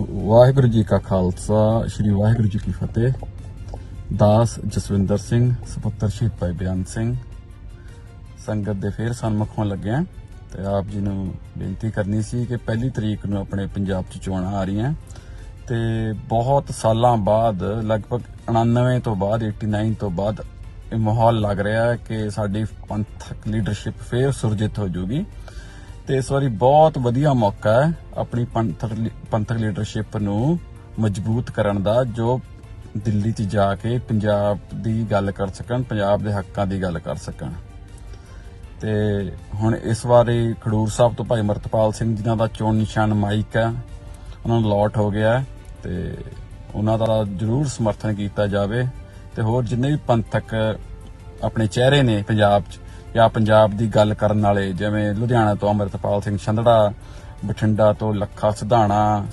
ਵਾਹਿਗੁਰੂ ਜੀ ਕਾ ਖਾਲਸਾ, ਸ੍ਰੀ ਵਾਹਿਗੁਰੂ ਜੀ ਕੀ ਫਤਿਹ। ਦਾਸ ਜਸਵਿੰਦਰ ਸਿੰਘ, ਸੁਪੁੱਤਰ ਸ਼ਹੀਦ ਭਾਈ ਬਿਆਨ ਸਿੰਘ। ਸੰਗਤ ਦੇ ਫੇਰ ਸਨਮੁਖ ਹੋਣ ਲੱਗਿਆ ਤੇ ਆਪ ਜੀ ਨੂੰ ਬੇਨਤੀ ਕਰਨੀ ਸੀ ਕਿ ਪਹਿਲੀ ਤਰੀਕ ਨੂੰ ਆਪਣੇ ਪੰਜਾਬ 'ਚ ਚੋਣਾਂ ਆ ਰਹੀਆਂ। ਤੇ ਬਹੁਤ ਸਾਲਾਂ ਬਾਅਦ, ਲਗਭਗ 99 ਤੋਂ ਬਾਅਦ 89 ਤੋਂ ਬਾਅਦ ਇਹ ਮਾਹੌਲ ਲੱਗ ਰਿਹਾ ਹੈ ਕਿ ਸਾਡੀ ਪੰਥਕ ਲੀਡਰਸ਼ਿਪ ਫੇਰ ਸੁਰਜਿਤ ਹੋ ਜੂਗੀ। ਤੇ ਇਸ ਵਾਰੀ ਬਹੁਤ ਵਧੀਆ ਮੌਕਾ ਹੈ ਆਪਣੀ ਪੰਥਕ ਪੰਥਕ ਲੀਡਰਸ਼ਿਪ ਨੂੰ ਮਜ਼ਬੂਤ ਕਰਨ ਦਾ, ਜੋ ਦਿੱਲੀ 'ਚ ਜਾ ਕੇ ਪੰਜਾਬ ਦੀ ਗੱਲ ਕਰ ਸਕਣ, ਪੰਜਾਬ ਦੇ ਹੱਕਾਂ ਦੀ ਗੱਲ ਕਰ ਸਕਣ। ਤੇ ਹੁਣ ਇਸ ਵਾਰੀ ਖਡੂਰ ਸਾਹਿਬ ਤੋਂ ਭਾਈ ਮਰਤਪਾਲ ਸਿੰਘ ਜਿਨ੍ਹਾਂ ਦਾ ਚੋਣ ਨਿਸ਼ਾਨ ਮਾਈਕ ਹੈ, ਉਹਨਾਂ ਨੂੰ ਅਲਾਟ ਹੋ ਗਿਆ ਹੈ ਤੇ ਉਹਨਾਂ ਦਾ ਜ਼ਰੂਰ ਸਮਰਥਨ ਕੀਤਾ ਜਾਵੇ ਤੇ ਹੋਰ ਜਿੰਨੇ ਵੀ ਪੰਥਕ ਆਪਣੇ ਚਿਹਰੇ ਨੇ ਪੰਜਾਬ 'ਚ ਜਾਂ ਪੰਜਾਬ ਦੀ ਗੱਲ ਕਰਨ ਵਾਲੇ, ਜਿਵੇਂ ਲੁਧਿਆਣਾ ਤੋਂ ਅਮਰਤਪਾਲ ਸਿੰਘ ਛੰਦੜਾ, ਬਠਿੰਡਾ ਤੋਂ ਲੱਖਾ ਸਿਧਾਣਾ